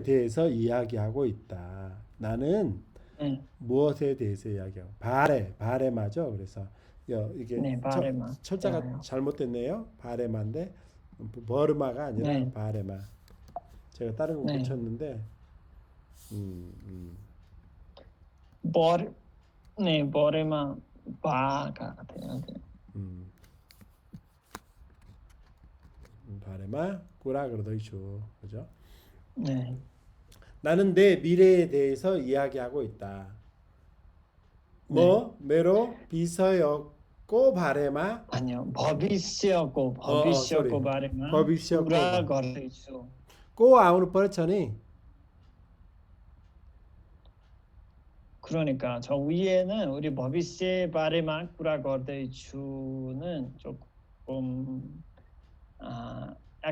대해서 이야기하고 있다. 나는 네, 무엇에 대해서 이야기하고 바레 바레마죠. 그래서 여, 이게 네, 철- 바레마. 철 자가 네. 잘못됐네요. 바레마인데 버르마가 아니라 네. 바레마. 제가 다른 거 네. 고쳤는데 음, 음. 버, 네, 버레마 바가 돼야 돼요. 음. 음, 바레마 꾸라 그러더 있죠. 그죠? 네. 나는 내 미래에 대해서 이야기하고 있다. 네. 뭐 네. 메로 비서였고 바레마 아니요. 버비시였고 어, 버비시였고 어, 바레마 버비시였고 우라거리죠. 꼬 아우르 뻘쳐니 그러니까 저 위에는 우리 버비시의 바레마 꾸라거데이추는 조금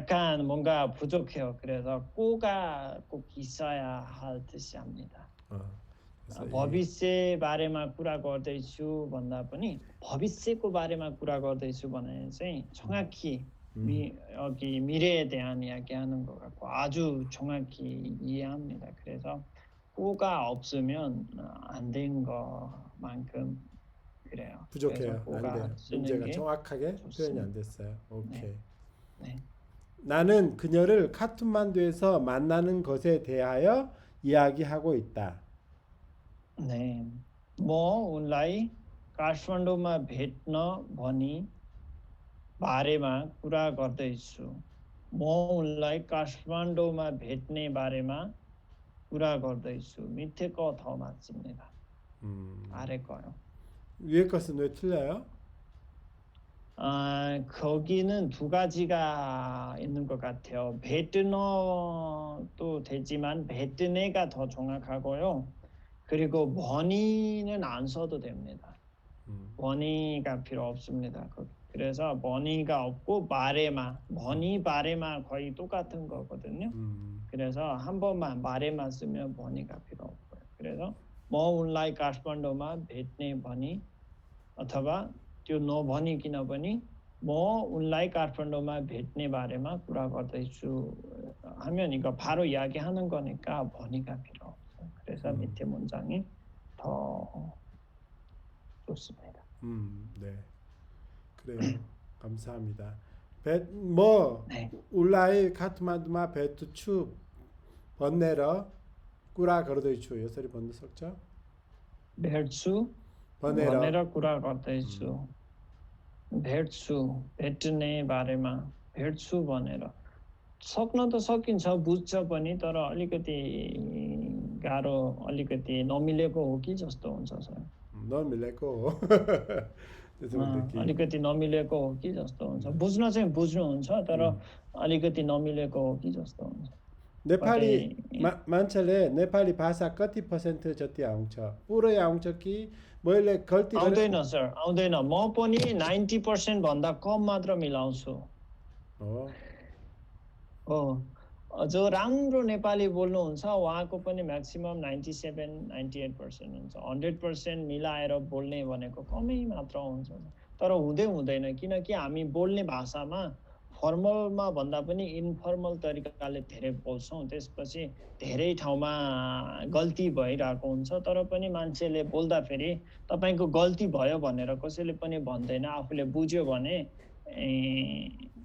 약간 뭔가 부족해요. 그래서 꼬가 꼭 있어야 할 듯이 합니다. 아, 어, 버비스 바레마 꾸라고 대주 본다 보니 버비스 꾸 바레마 꾸라고 대주 보내서 정확히 음. 미, 여기 미래에 대한 이야기하는 것 같고 아주 정확히 이해합니다. 그래서 꾸가 없으면 안 된 것만큼 그래요. 부족해요. 안 돼. 문제가 정확하게 표현이 안 됐어요. 오케이. 네. 네. 나는 그녀를 카트만두에서 만나는 것에 대하여 이야기하고 있다. 네. म उनलाई काठमाडौँमा भेट्न भनी बारेमा कुरा गर्दैछु म उनलाई काठमाडौँमा भेट्ने बारेमा कुरा गर्दैछु 밑에 거 더 맞습니다. 음, 아래 거요. 위에 것은 왜 틀려요? 어, 거기는 두 가지가 있는 것 같아요. 베트너도 되지만 베트네가 더 정확하고요. 그리고 머니는 안 써도 됩니다. 음. 머니가 필요 없습니다. 그, 그래서 머니가 없고 말에만 머니 말에만 거의 똑같은 거거든요. 음. 그래서 한 번만 말에만 쓰면 머니가 필요 없고요. 그래서 뭐 온라인 가스펀도만 베트네 머니 어থবা 하면 이거 바로 이야기하는 거니까 버니가 필요 없어요. 그래서 음. 밑에 문장이 더 좋습니다. 음, 네. 그래요. 감사합니다. 베, 뭐 네. 울라이 카트만두마 베투추 번내러 꾸라 걸어도이추 요소리 번내 석죠? भेट्छु 번내러 भनेर कुरा गर्दैछु भेट्छु भेट्ने बारेमा भेट्छु भनेर सक्न त सकिन्छ बुझ्छ पनि तर अलिकति गाह्रो अलिकति नमिलेको हो कि जस्तो हुन्छ सर नमिलेको हो अलिकति नमिलेको हो कि जस्तो हुन्छ बुझ्न चाहिँ बुझ्नुहुन्छ तर अलिकति नमिलेको हो कि जस्तो हुन्छ नेपाली मा, मान्छेले नेपाली भाषा कति पर्सेन्ट जति आउँछ पुरै आउँछ कि मैले गल्ती आउँदैन सर आउँदैन म पनि नाइन्टी पर्सेन्ट भन्दा कम मात्र मिलाउँछु हो हो जो राम्रो नेपाली बोल्नुहुन्छ उहाँको पनि maximum ninety seven ninety eight percent हुन्छ हन्ड्रेड पर्सेन्ट मिलाएर बोल्ने भनेको कमै मात्र हुन्छ तर हुँदै हुँदैन किनकि हामी बोल्ने भाषामा फर्मलमा भन्दा पनि इन्फर्मल तरिकाले धेरै बोल्छौँ। त्यसपछि धेरै ठाउँमा गल्ती भइरहेको हुन्छ तर पनि मान्छेले बोल्दाखेरि तपाईँको गल्ती भयो भनेर कसैले पनि भन्दैन आफूले बुझ्यो भने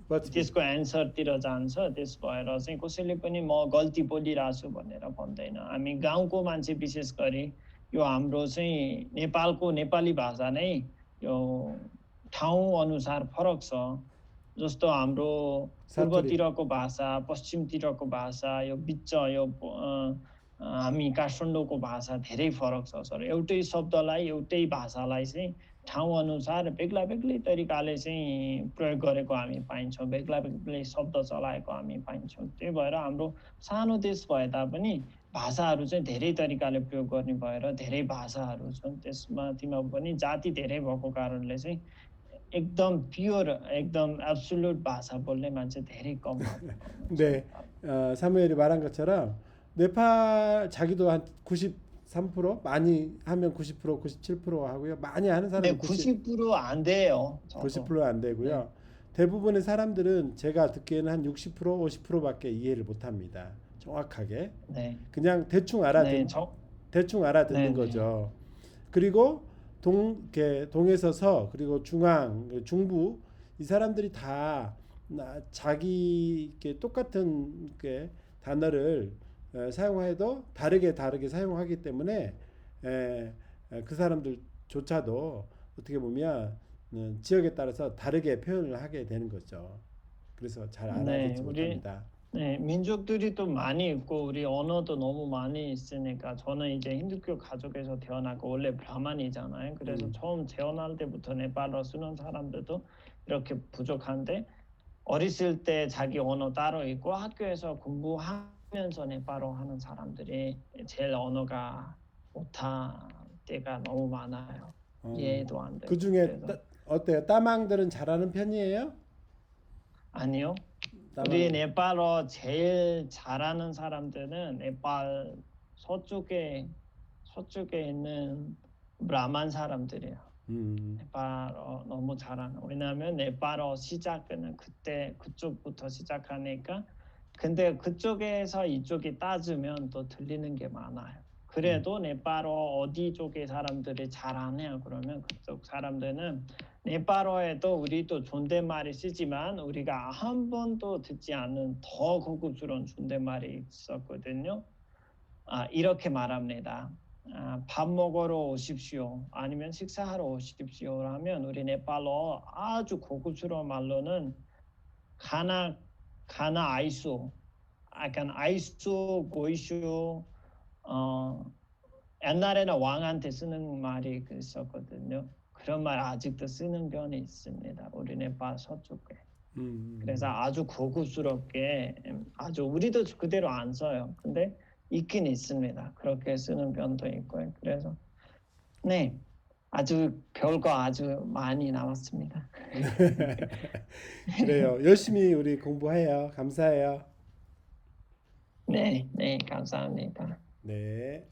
त्यसको एन्सरतिर जान्छ। त्यस भएर चाहिँ कसैले पनि म गल्ती बोलिरहेको छु भनेर भन्दैन। हामी गाउँको मान्छे विशेष गरी यो हाम्रो चाहिँ नेपालको नेपाली भाषा नै यो ठाउँ अनुसार फरक छ। जस्तो हाम्रो। पूर्वतिरको भाषा पश्चिमतिरको भाषा यो बिच यो हामी काठमाडौँको भाषा धेरै फरक छ सर। एउटै शब्दलाई एउटै भाषालाई चाहिँ ठाउँ अनुसार बेग्ला बेग्लै तरिकाले चाहिँ प्रयोग गरेको हामी पाइन्छौँ बेग्ला बेग्लै शब्द चलाएको हामी पाइन्छौँ। त्यही भएर हाम्रो सानो देश भए तापनि भाषाहरू चाहिँ धेरै तरिकाले प्रयोग गर्ने भएर धेरै भाषाहरू छन्। त्यसमाथिमा पनि जाति धेरै भएको कारणले चाहिँ एकदम प्योर एकदम एब्सोल्युट भाषा बोल्ने मान्छे धेरै कम भएको हुनुहुन्छ। 네, 어, 사무엘이 말한 것처럼 네팔 자기도 한 93% 많이 하면 90% 97% 하고요. 많이 하는 네, 사람은 90, 90%안 돼요. 저도. 90%안 되고요. 대부분의 사람들은 제가 듣기에는 한 60% 50%밖에 이해를 못 합니다. 정확하게 네. 그냥 대충 알아듣 네, 저, 대충 알아듣는 네, 네. 거죠. 그리고 동 이렇게 동에서 서 그리고 중앙 그 중부 이 사람들이 다 나- 자기 이렇게 똑같은 게 단어를 에, 사용해도 다르게 다르게 사용하기 때문에 에, 에, 그 사람들조차도 어떻게 보면 음, 지역에 따라서 다르게 표현을 하게 되는 거죠. 그래서 잘 알아듣지 네, 못합니다. 네, 민족들이 또 많이 있고 우리 언어도 너무 많이 있으니까 저는 이제 힌두교 가족에서 태어나고 원래 브라만이잖아요. 그래서 음. 처음 태어날 때부터 네팔어 쓰는 사람들도 이렇게 부족한데 어렸을 때 자기 언어 따로 있고 학교에서 공부하면서 네팔어 하는 사람들이 제일 언어가 못할 때가 너무 많아요. 어, 이해도 안 돼요. 그 중에 따- 어때요? 따망들은 잘하는 편이에요? 아니요. 우리 네팔어 제일 잘하는 사람들은 네팔 서쪽에 서쪽에 있는 브라만 사람들이에요. 음, 네팔어 너무 잘하는. 왜냐하면 네팔어 시작은 그때 그쪽부터 시작하니까. 근데 그쪽에서 이쪽이 따지면 또 들리는 게 많아요. 그래도 네팔어 어디 쪽의 사람들이 잘하냐 그러면 그쪽 사람들은 네팔어에도 우리도 존댓말이 쓰지만 우리가 한 번도 듣지 않는 더 고급스러운 존댓말이 있었거든요. 아, 이렇게 말합니다. 아, 밥 먹으러 오십시오. 아니면 식사하러 오십시오. 하면 우리 네팔어 아주 고급스러운 말로는 가나 가나 아이소, 약간 아이소 고이쇼. 어 옛날에는 왕한테 쓰는 말이 있었거든요. 그런 말 아직도 쓰는 편이 있습니다. 우리 네팔 서쪽에. 음, 그래서 아주 고급스럽게 음, 아주 우리도 그대로 안 써요. 근데 있긴 있습니다. 그렇게 쓰는 편도 있고요. 그래서 네 아주 별거 아주 많이 남았습니다. 그래요. 열심히 우리 공부해요. 감사해요. 네, 네 감사합니다. 네.